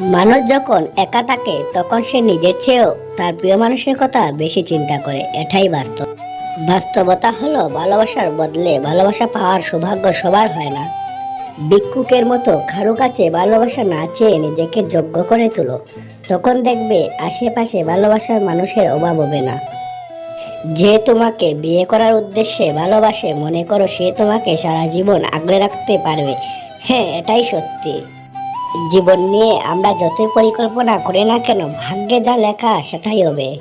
মানুষ যখন একা থাকে, তখন সে নিজের চেয়েও তার প্রিয় মানুষের কথা বেশি চিন্তা করে। এটাই বাস্তব। বাস্তবতা হলো ভালোবাসার বদলে ভালোবাসা পাওয়ার সৌভাগ্য সবার হয় না। ভিক্ষুকের মতো কারও কাছে ভালোবাসা না চেয়ে নিজেকে যোগ্য করে তুলো, তখন দেখবে আশেপাশে ভালোবাসার মানুষের অভাব হবে না। যে তোমাকে বিয়ে করার উদ্দেশ্যে ভালোবাসে, মনে করো সে তোমাকে সারা জীবন আগলে রাখতে পারবে। হ্যাঁ এটাই সত্যি। জীবন নিয়ে আমরা যতই পরিকল্পনা করি না কেন, ভাগ্যে যা লেখা সেটাই হবে।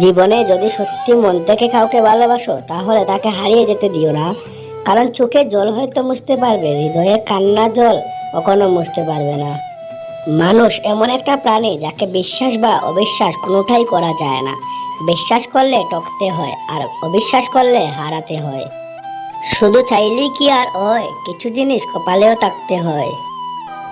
জীবনে যদি সত্যি মন থেকে কাউকে ভালোবাসো, তাহলে তাকে হারিয়ে যেতে দিও না। কারণ চোখে জল হয়তো মুছতে পারবে, হৃদয়ে কান্না জল কখনো মুছতে পারবে না। মানুষ এমন একটা প্রাণী যাকে বিশ্বাস বা অবিশ্বাস কোনোটাই করা যায় না। বিশ্বাস করলে টকতে হয়, আর অবিশ্বাস করলে হারাতে হয়। শুধু চাইলেই কি আর হয়, কিছু জিনিস কপালেও থাকতে হয়।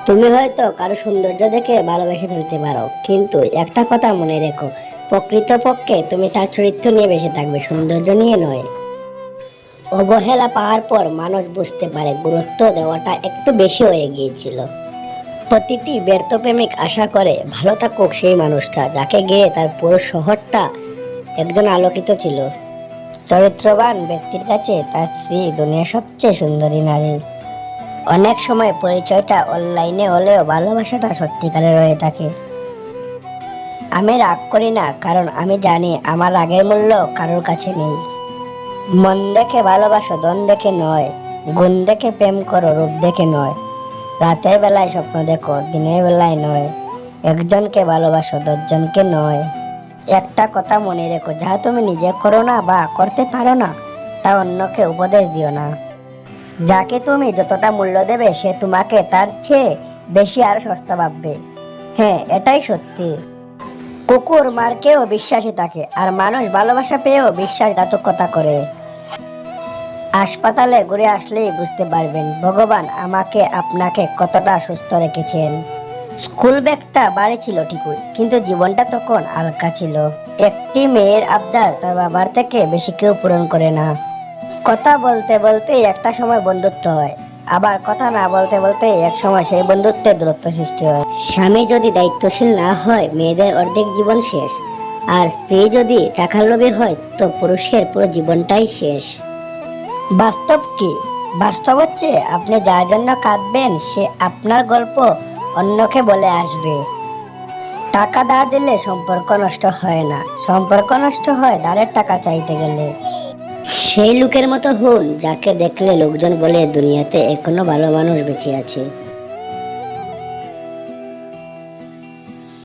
তুমি হয়তো কারও সৌন্দর্য দেখে ভালোবেসে ফেলতে পারো, কিন্তু একটা কথা মনে রেখো, প্রকৃতপক্ষে তুমি তার চরিত্র নিয়ে বেঁচে থাকবে, সৌন্দর্য নিয়ে নয়। অবহেলা পাওয়ার পর মানুষ বুঝতে পারে গুরুত্ব দেওয়াটা একটু বেশি হয়ে গিয়েছিল। প্রতিটি ব্যর্থ প্রেমিক আশা করে, ভালো থাকুক সেই মানুষটা যাকে গিয়ে তার পুরো শহরটা একজন আলোকিত ছিল। চরিত্রবান ব্যক্তির কাছে তার স্ত্রী দুনিয়ার সবচেয়ে সুন্দরী নারী। অনেক সময় পরিচয়টা অনলাইনে হলেও ভালোবাসাটা সত্যিকারে হয়ে থাকে। আমি রাগ করি না, কারণ আমি জানি আমার রাগের মূল্য কারোর কাছে নেই। মন দেখে ভালোবাসো দন দেখে নয়। গুণ দেখে প্রেম করো, রূপ দেখে নয়। রাতের বেলায় স্বপ্ন দেখো, দিনের বেলায় নয়। একজনকে ভালোবাসো, দশজনকে নয়। একটা কথা মনে রেখো যা তুমি নিজে করো না বা করতে পারো না, তা অন্যকে উপদেশ দিও না। যাকে তুমি যতটা মূল্য দেবে, সে তোমাকে তার চেয়ে বেশি আর সস্তা ভাববে। হ্যাঁ এটাই সত্যি। কুকুর মারকেও বিশ্বাসী থাকে, আর মানুষ ভালোবাসা পেয়েও বিশ্বাসঘাতকতা করে। হাসপাতালে ঘুরে আসলেই বুঝতে পারবেন, ভগবান আমাকে, আপনাকে কতটা সুস্থ রেখেছেন। স্কুল ব্যাগটা বাড়ি ছিল ঠিকই, কিন্তু জীবনটা তখন হালকা ছিল। একটি মেয়ের আবদার তার বাবার থেকে বেশি কেউ পূরণ করে না। কথা বলতে বলতে একটা সময় বন্ধুত্ব হয়। আবার কথা না বলতে বলতে এক সময় সেই বন্ধুত্বের দূরত্ব সৃষ্টি হয়। স্বামী যদি দায়িত্বশীল না হয়, মেয়েদের অর্ধেক জীবন শেষ। আর স্ত্রী যদি টাকার লোভে হয়, তো পুরুষের পুরো জীবনটাই শেষ। বাস্তব কি? বাস্তব হচ্ছে আপনি যার জন্য কাঁদবেন, সে আপনার গল্প অন্যকে বলে আসবে। টাকা ধার দিলে সম্পর্ক নষ্ট হয় না। সম্পর্ক নষ্ট হয়, ধারের টাকা চাইতে গেলে। সেই লোকের মতো হন যাকে দেখলে লোকজন বলে দুনিয়াতে এখনও ভালো মানুষ বেঁচে আছে।